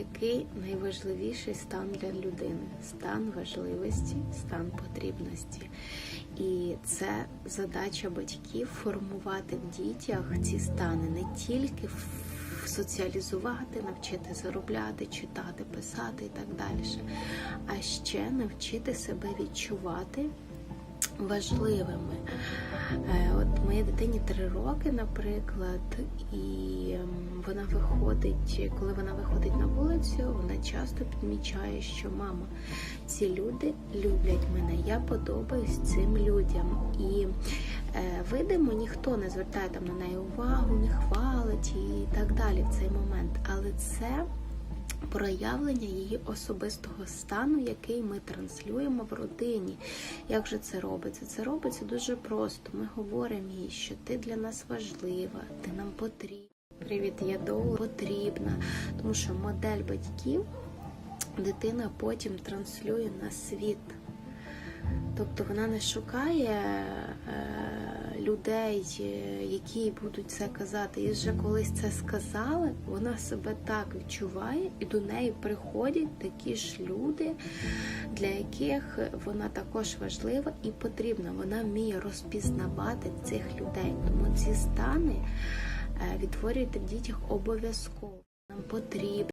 Який найважливіший стан для людини? Стан важливості, стан потрібності. І це задача батьків формувати в дітях ці стани не тільки соціалізувати, навчити заробляти, читати, писати і так далі, а ще навчити себе відчувати важливими. Е, От моїй дитині три роки, наприклад, і ем, вона виходить, коли вона виходить на вулицю, вона часто підмічає, що мама, ці люди люблять мене, я подобаюсь цим людям. І е, видимо, ніхто не звертає там на неї увагу, не хвалить і так далі в цей момент. Але це проявлення її особистого стану, який ми транслюємо в родині. Як же це робиться? Це робиться дуже просто. Ми говоримо їй, що ти для нас важлива, ти нам потрібна. Привіт, я доу потрібна, тому що модель батьків дитина потім транслює на світ. Тобто вона не шукає е, людей, е, які будуть це казати. І вже колись це сказали, вона себе так відчуває, і до неї приходять такі ж люди, для яких вона також важлива і потрібна. Вона вміє розпізнавати цих людей. Тому ці стани е, відтворюйте в дітях обов'язково. Нам потрібно.